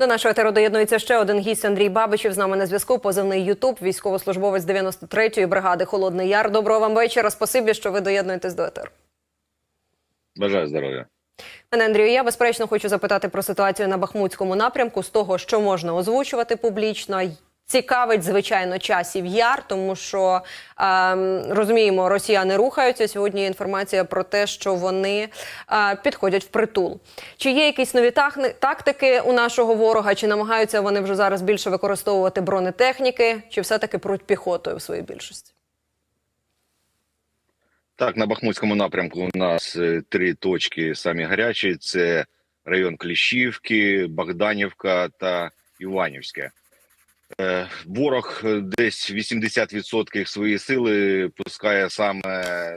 До нашого етеру доєднується ще один гість Андрій Бабичів. З нами на зв'язку. Позивний Ютуб, військовослужбовець 93-ї бригади Холодний Яр. Доброго вам вечора. Спасибі, що ви доєднуєтесь до етеру. Бажаю здоров'я. Пане Андрію, я безперечно хочу запитати про ситуацію на Бахмутському напрямку з того, що можна озвучувати публічно. Цікавить, звичайно, часів яр, тому що ем, розуміємо, росіяни рухаються. Сьогодні є інформація про те, що вони е, підходять в притул. Чи є якісь нові тактики у нашого ворога? Чи намагаються вони вже зараз більше використовувати бронетехніки, чи все-таки пруть піхотою в своїй більшості? Так, на Бахмутському напрямку у нас е, три точки самі гарячі: це район Кліщівки, Богданівка та Іванівське. Е, Ворог е, десь 80% своєї сили пускає саме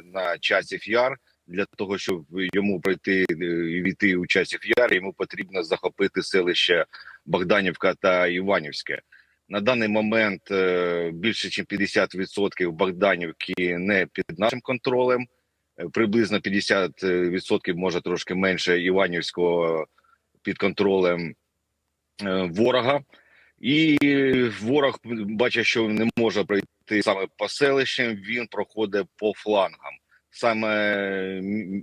на часів яр. Для того щоб йому пройти е, і війти у часів яр, йому потрібно захопити селище Богданівка та Іванівське. На даний момент е, більше ніж 50% Богданівки не під нашим контролем. Е, Приблизно 50% може трошки менше Іванівського під контролем е, ворога. І ворог бачить, що не може пройти саме по селищам, він проходить по флангам. Саме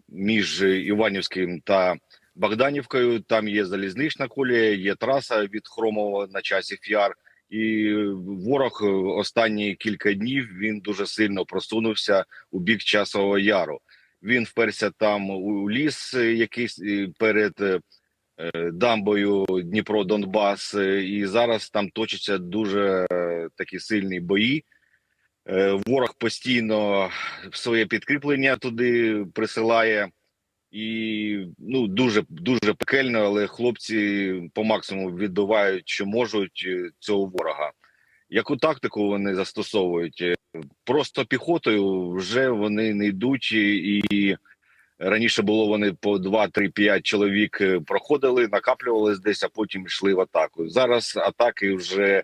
між Іванівським та Богданівкою там є залізнична колія, є траса від Хромова на часів яр. І ворог останні кілька днів він дуже сильно просунувся у бік часового яру. Він вперся там у ліс, якийсь перед дамбою Дніпро Донбас, е, і зараз там точаться дуже е, такі сильні бої. Е, Ворог постійно своє підкріплення туди присилає, і ну дуже дуже пекельно, але хлопці по максимуму відбивають, що можуть е, цього ворога. Яку тактику вони застосовують? Е, Просто піхотою вже вони не йдуть і. Раніше було вони по 2-3-5 чоловік е, проходили, накаплювались десь, а потім йшли в атаку. Зараз атаки вже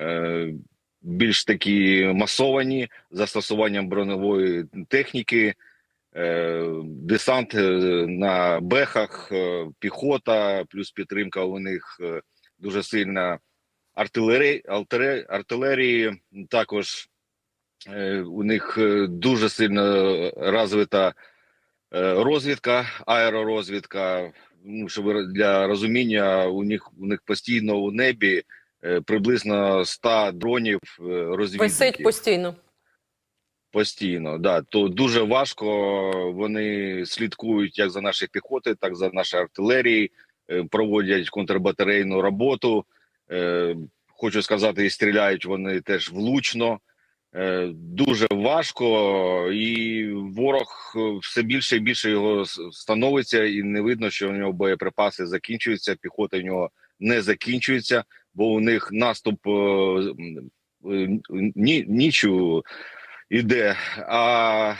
е, більш такі масовані застосуванням броневої техніки, е, десант е, на бехах, е, піхота, плюс підтримка у них дуже сильна артилерії, артилерії, також е, у них дуже сильно розвита розвідка, аеророзвідка. Ну, щоб для розуміння, у них у них постійно у небі е, приблизно 100 дронів е, Висить постійно. Постійно, да то дуже важко. Вони слідкують як за нашою піхотою, так і за нашою артилерією, е, проводять контрбатарейну роботу. Е, Хочу сказати, і стріляють вони теж влучно. Е, Дуже важко, і ворог е, все більше і більше його становиться, і не видно, що у нього боєприпаси закінчуються. Піхота в нього не закінчується, бо у них наступ е, ні, нічу іде. А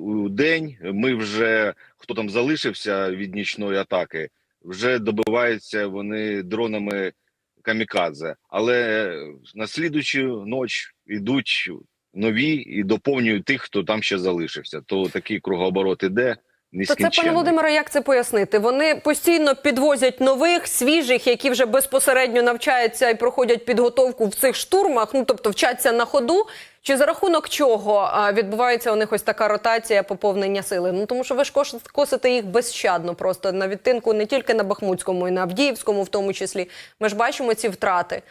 у день ми вже хто там залишився від нічної атаки, вже добиваються вони дронами камікадзе. Але на слідучу ніч йдуть нові і доповнюють тих, хто там ще залишився. То такий кругооборот іде. То це, пане. Володимире, як це пояснити? Вони постійно підвозять нових, свіжих, які вже безпосередньо навчаються і проходять підготовку в цих штурмах, ну тобто вчаться на ходу. Чи за рахунок чого відбувається у них ось така ротація поповнення сили? Ну тому що ви ж косите їх безщадно, просто на відтинку не тільки на Бахмутському, і на Авдіївському, в тому числі. Ми ж бачимо ці втрати.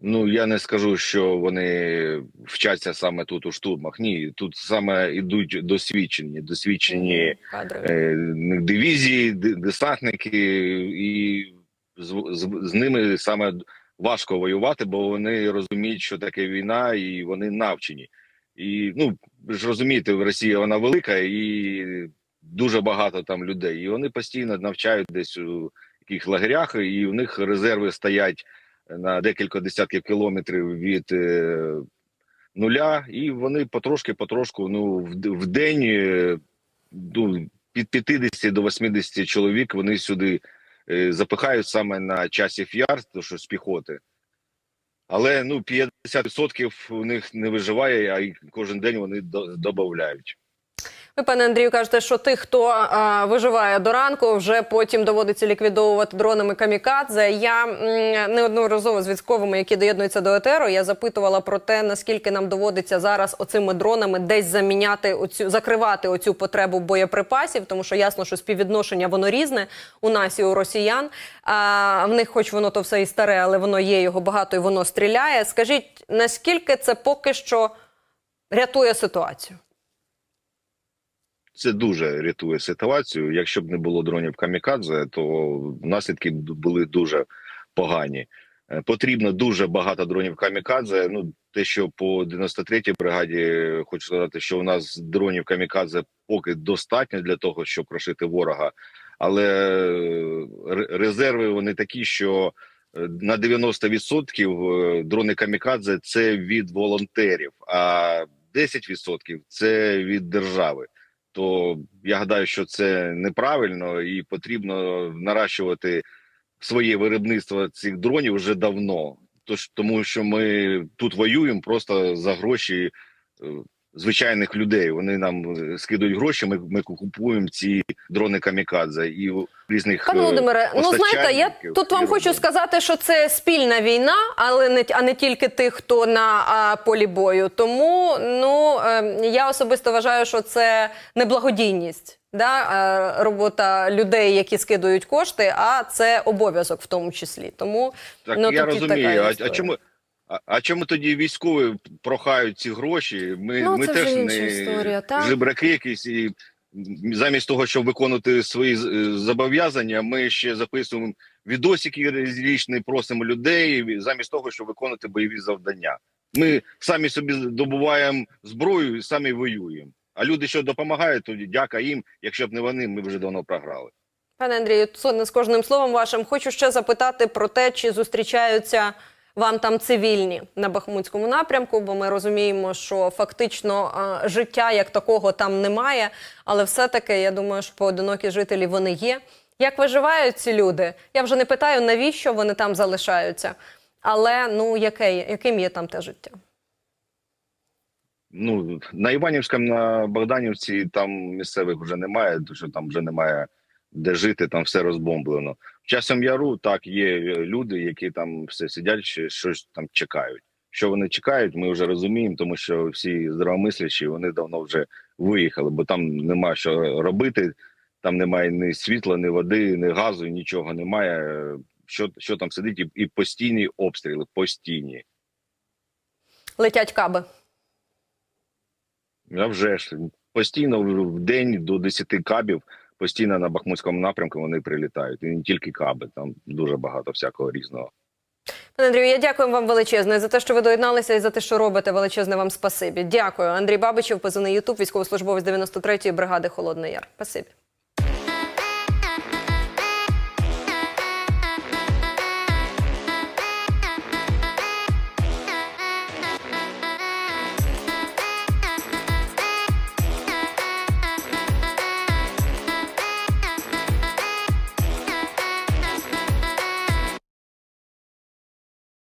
Ну я не скажу, що вони вчаться саме тут у штурмах. Ні, тут саме йдуть досвідчені, досвідчені е, дивізії, десантники, і з, з, з ними саме важко воювати, бо вони розуміють, що таке війна, і вони навчені. І ну ж розумієте, Росія вона велика і дуже багато там людей. І вони постійно навчають десь у яких лагерях, і у них резерви стоять на декілька десятків кілометрів від е, нуля, і вони потрошки, потрошку, ну в, в день е, ну, від 50 до 80 чоловік вони сюди запихають саме на часів яр, то що з піхоти. Але ну 50% у них не виживає, а кожен день вони до- додають. Ви, пане Андрію, кажете, що тих, хто а, виживає до ранку, вже потім доводиться ліквідовувати дронами камікадзе. Я неодноразово з військовими, які доєднуються до етеру, я запитувала про те, наскільки нам доводиться зараз оцими дронами десь заміняти оцю, закривати оцю потребу боєприпасів, тому що ясно, що співвідношення воно різне у нас і у росіян. А в них, хоч воно то все і старе, але воно є його багато і воно стріляє. Скажіть, наскільки це поки що рятує ситуацію? Це дуже рятує ситуацію. Якщо б не було дронів камікадзе, то наслідки були дуже погані. Е, Потрібно дуже багато дронів камікадзе. Ну те, що по 93-й бригаді хочу сказати, що у нас дронів камікадзе поки достатньо для того, щоб прошити ворога, але резерви вони такі, що е, на 90% дрони камікадзе це від волонтерів, а 10% це від держави то я гадаю, що це неправильно і потрібно наращувати своє виробництво цих дронів вже давно. Тож тому, що ми тут воюємо просто за гроші е, звичайних людей. Вони нам е, скидують гроші. Ми, ми купуємо ці дрони камікадзе і різних Пане е, Володимире, ну знаєте, я тут вам хочу сказати, що це спільна війна, але не а не тільки тих, хто на а, полі бою. Тому ну е, я особисто вважаю, що це не благодійність. Да, е, робота людей, які скидують кошти, а це обов'язок в тому числі. Тому Так ну, я розумію. А, а чому? А, а чому тоді військові прохають ці гроші? Ми, Ну, ми теж не історія, так? жебраки якісь і замість того, щоб виконувати свої е, зобов'язання, ми ще записуємо відосики різні, просимо людей замість того, щоб виконувати бойові завдання. Ми самі собі добуваємо зброю і самі воюємо. А люди, що допомагають, тоді дяка їм. Якщо б не вони, ми вже давно програли. Пане Андрію, з кожним словом вашим. Хочу ще запитати про те, чи зустрічаються вам там цивільні на Бахмутському напрямку, бо ми розуміємо, що фактично життя як такого там немає. Але все-таки я думаю, що поодинокі жителі вони є. Як виживають ці люди? Я вже не питаю, навіщо вони там залишаються. Але ну яке, яким є там те життя? Ну на Іванівському, на Богданівці там місцевих вже немає, тому що там вже немає де жити, там все розбомблено. В часом яру так є люди, які там все сидять, щось там чекають. Що вони чекають, ми вже розуміємо, тому що всі здравомислячі вони давно вже виїхали, бо там нема що робити. Там немає ні світла, ні води, ні газу, нічого немає. Що, що там сидить, і, і постійні обстріли, постійні. Летять каби. А вже ж постійно в день до 10 кабів постійно на Бахмутському напрямку вони прилітають. І не тільки каби, там дуже багато всякого різного. Пане Андрію, я дякую вам величезне за те, що ви доєдналися і за те, що робите. Величезне вам спасибі. Дякую. Андрій Бабичев, позивний Ютуб, військовослужбовець 93-ї бригади Холодний Яр. Спасибі.